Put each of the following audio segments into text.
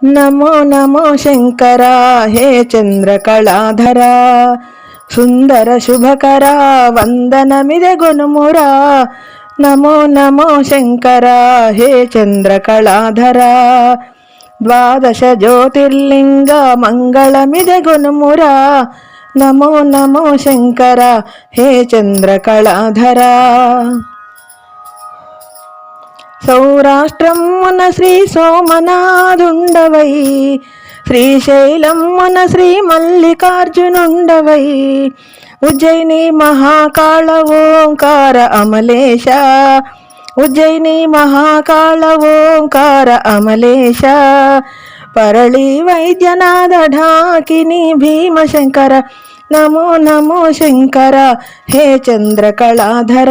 నమో నమో శంకర హే చంద్రకళాధర. సుందర శుభకర వందనమిదగొనుమురా నమో నమో శంకర హే చంద్రకళాధర. ద్వాదశ జ్యోతిర్లింగ మంగళమిదగొనుమురా నమో నమో శంకర హే చంద్రకళాధర. సౌరాష్ట్రమున శ్రీ సోమనాథుండవై శ్రీశైలమున శ్రీ మల్లికార్జునుండవై ఉజ్జయిని మహాకాళ ఓంకార అమలేశ ఉజ్జయిని మహాకాళ ఓంకార అమలేశ పరళి వైద్యనాథ ఢాకిని భీమశంకర నమో నమో శంకర హే చంద్రకళాధర.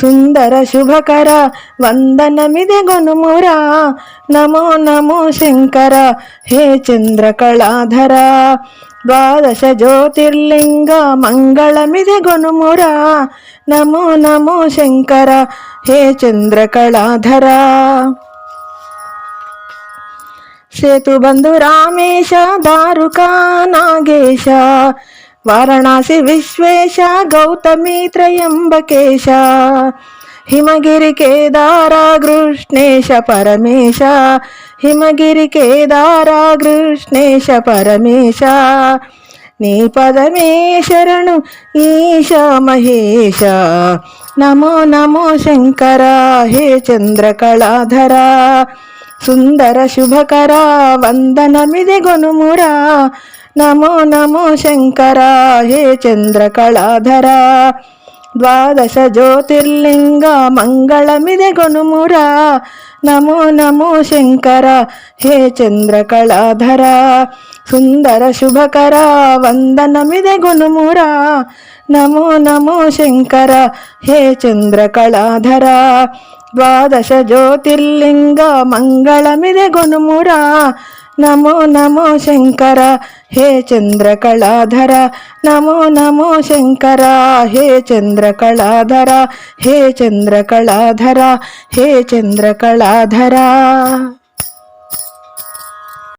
సుందర శుభకర వందనమిదిగొనుమురా నమో నమో శంకర హే చంద్రకళాధర. ద్వాదశ జ్యోతిర్లింగ మంగళమిదిగొనుమురా నమో నమో శంకర హే చంద్రకళాధర. సేతుబంధు రామేశ దారుకా నాగేశ. వారణాసి విశ్వేశ గౌతమీ త్రయంబకేశ హిమగిరి కేదార కృష్ణేశ పరమేశ హిమగిరి కేదార కృష్ణేశ పరమేశ నీ పదమే శరణు ఈశ మహేశ. నమో నమో శంకర హే చంద్రకళాధర సుందర శుభకర వందనమిది గొనుమురా నమో నమో శంకర హే చంద్రకళాధర. ద్వాదశ జ్యోతిర్లింగ మంగళమిదె గొనుమురా నమో నమో శంకర హే చంద్రకళాధర. సుందర శుభకర వందనమిదె గొనుమురా నమో నమో శంకర హే చంద్రకళాధర. ద్వాదశ జ్యోతిర్లింగ మంగళమిదె గొనుమురా నమో నమో శంకర హే చంద్రకళాధర. నమో నమో శంకర హే చంద్రకళాధర. హే చంద్రకళాధర హే చంద్రకళాధర.